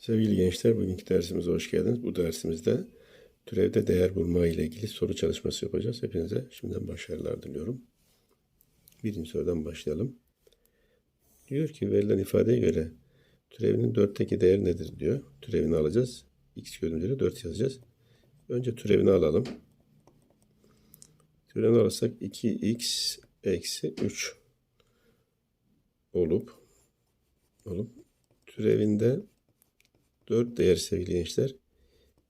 Sevgili gençler, bugünkü dersimize hoş geldiniz. Bu dersimizde türevde değer bulma ile ilgili soru çalışması yapacağız. Hepinize şimdiden başarılar diliyorum. Birinci sorudan başlayalım. Diyor ki verilen ifadeye göre türevinin dörtteki değer nedir diyor. Türevini alacağız. X görünümleri 4 yazacağız. Önce türevini alalım. Türevini alırsak 2x eksi 3 olup olup türevinde 4 değer sevgili gençler.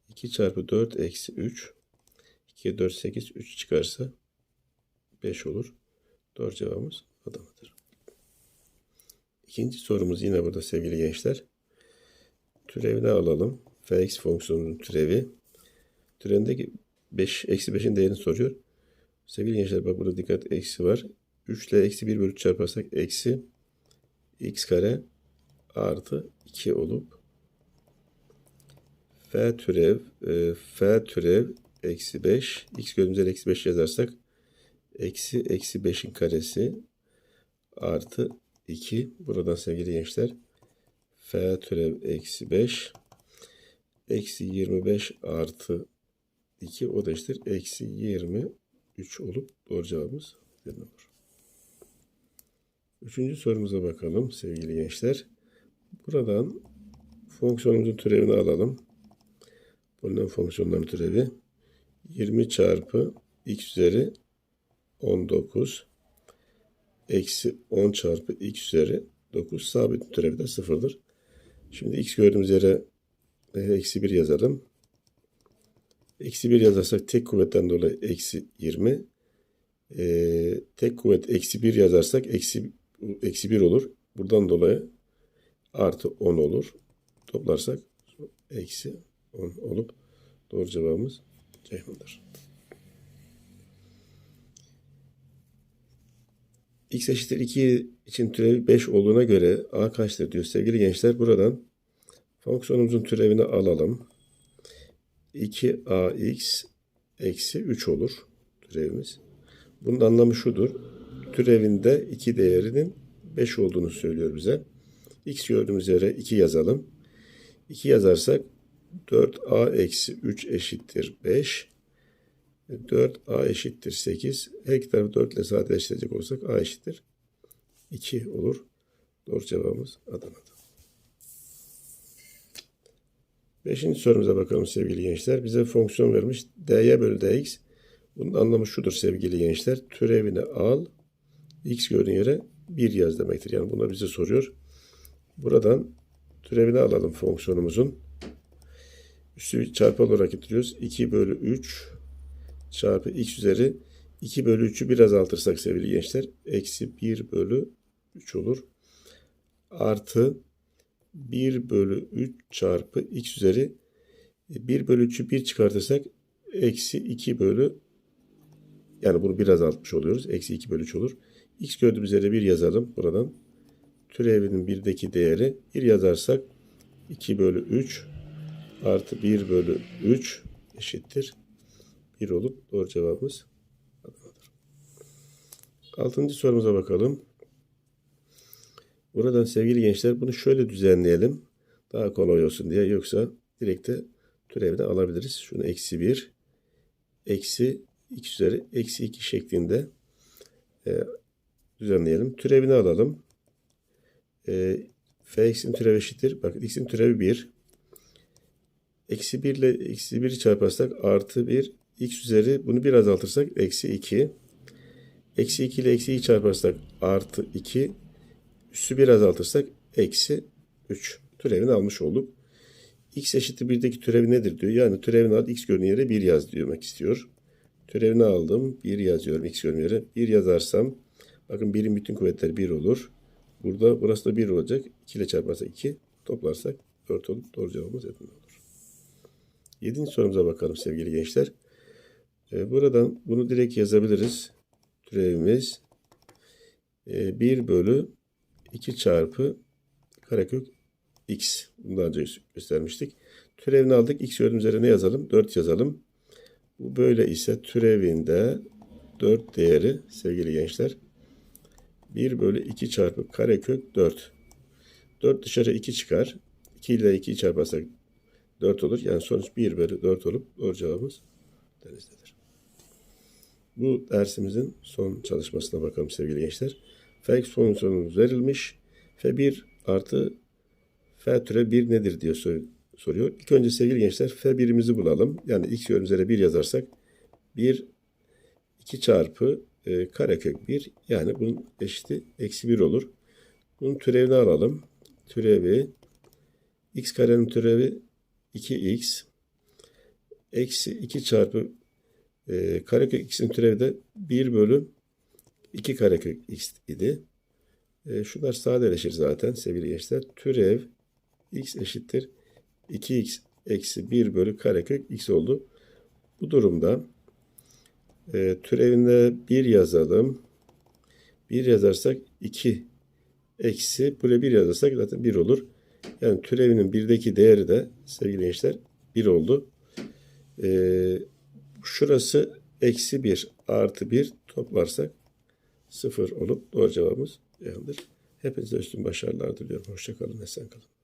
2 çarpı 4 eksi 3. 2'ye 4 8 3 çıkarsa 5 olur. Doğru cevabımız Adana'dır. İkinci sorumuz yine burada sevgili gençler. Türevini alalım. fx fonksiyonunun türevi. Türevindeki 5 eksi 5'in değerini soruyor. Sevgili gençler bak burada dikkat eksi var. 3 ile eksi 1 bölü 3 çarparsak eksi x kare artı 2 olup f türev e, f türev eksi 5 x gördüğümüz yere eksi 5 yazarsak eksi eksi 5'in karesi artı 2 buradan sevgili gençler f türev eksi 5 eksi 25 artı 2 o da eşittir eksi 23 olup doğru cevabımız olur. Üçüncü sorumuza bakalım sevgili gençler. Buradan fonksiyonumuzun türevini alalım. Bunun fonksiyonların türevi 20 çarpı x üzeri 19 eksi 10 çarpı x üzeri 9 sabit türevi de sıfırdır. Şimdi x gördüğümüz yere e, eksi 1 yazalım. Eksi 1 yazarsak tek kuvvetten dolayı eksi 20. E, tek kuvvet eksi 1 yazarsak eksi, eksi 1 olur. Buradan dolayı artı 10 olur. Toplarsak eksi 10 olup doğru cevabımız Ceyhan'dır. X eşittir 2 için türevi 5 olduğuna göre A kaçtır diyor. Sevgili gençler buradan fonksiyonumuzun türevini alalım. 2ax eksi 3 olur türevimiz. Bunun anlamı şudur. Türevinde 2 değerinin 5 olduğunu söylüyor bize. X gördüğümüz yere 2 yazalım. 2 yazarsak 4a eksi 3 eşittir 5. 4a eşittir 8. Her iki tarafı 4 ile sadeleştirecek olursak a eşittir 2 olur. Doğru cevabımız Adana'da. Beşinci sorumuza bakalım sevgili gençler. Bize fonksiyon vermiş. dy bölü dx. Bunun anlamı şudur sevgili gençler. Türevini al. x gördüğün yere 1 yaz demektir. Yani bunlar bize soruyor. Buradan türevini alalım fonksiyonumuzun. Üstü çarpı olarak getiriyoruz. 2 bölü 3 çarpı x üzeri 2 bölü 3'ü bir azaltırsak sevgili gençler. Eksi 1 bölü 3 olur. Artı 1 bölü 3 çarpı x üzeri 1 bölü 3'ü 1 çıkartırsak eksi 2 bölü yani bunu bir azaltmış oluyoruz. Eksi 2 bölü 3 olur. x gördüğümüz yere 1 yazalım buradan. Türevinin 1'deki değeri 1 yazarsak 2 bölü 3 artı 1 bölü 3 eşittir 1 olup doğru cevabımız. Altıncı sorumuza bakalım. Buradan sevgili gençler bunu şöyle düzenleyelim. Daha kolay olsun diye. Yoksa direkt de türevini alabiliriz. Şunu eksi 1 eksi x üzeri eksi 2 şeklinde e, düzenleyelim. Türevini alalım. E, fx'in türevi eşittir. Bakın x'in türevi 1. Eksi 1 ile eksi 1'i çarparsak artı 1 x üzeri bunu bir azaltırsak eksi 2. Eksi 2 ile eksi 2 çarparsak artı 2 Üssü bir azaltırsak eksi 3. Türevini almış olduk. x eşittir 1'deki türevi nedir diyor. Yani türevini al x gördüğün yere 1 yaz demek istiyor. Türevini aldım. 1 yazıyorum x gördüğün yere. 1 yazarsam bakın 1'in bütün kuvvetleri 1 olur. Burada burası da 1 olacak. 2 ile çarparsak 2. Toplarsak 4 olup doğru cevabımız Edirne 7. sorumuza bakalım sevgili gençler. Ee, buradan bunu direkt yazabiliriz. Türevimiz 1 bölü 2 çarpı karekök x. Bunu daha önce göstermiştik. Türevini aldık. x gördüğümüz üzerine ne yazalım? 4 yazalım. Bu böyle ise türevinde 4 değeri sevgili gençler 1 bölü 2 çarpı karekök 4. 4 dışarı 2 çıkar. 2 ile 2'yi çarparsak 4 olur. Yani sonuç 1 bölü 4 olup doğru cevabımız denizdedir. Bu dersimizin son çalışmasına bakalım sevgili gençler. Fx fonksiyonumuz verilmiş. F1 artı F türe 1 nedir diye sor- soruyor. İlk önce sevgili gençler F1'imizi bulalım. Yani x üzeri 1 yazarsak 1 2 çarpı e, karekök 1 yani bunun eşiti eksi 1 olur. Bunun türevini alalım. Türevi x karenin türevi 2x eksi 2 çarpı e, karekök x'in türevi de 1 bölü 2 karekök x idi. E, şunlar sadeleşir zaten sevgili gençler. Türev x eşittir 2x eksi 1 bölü karekök x oldu. Bu durumda e, türevinde 1 yazalım. 1 yazarsak 2 eksi buraya 1 yazarsak zaten 1 olur. Yani türevinin 1'deki değeri de sevgili gençler 1 oldu. E, şurası eksi 1 artı 1 toplarsak 0 olup doğru cevabımız Ceyhan'dır. Hepinize üstün başarılar diliyorum. Hoşçakalın, esen kalın.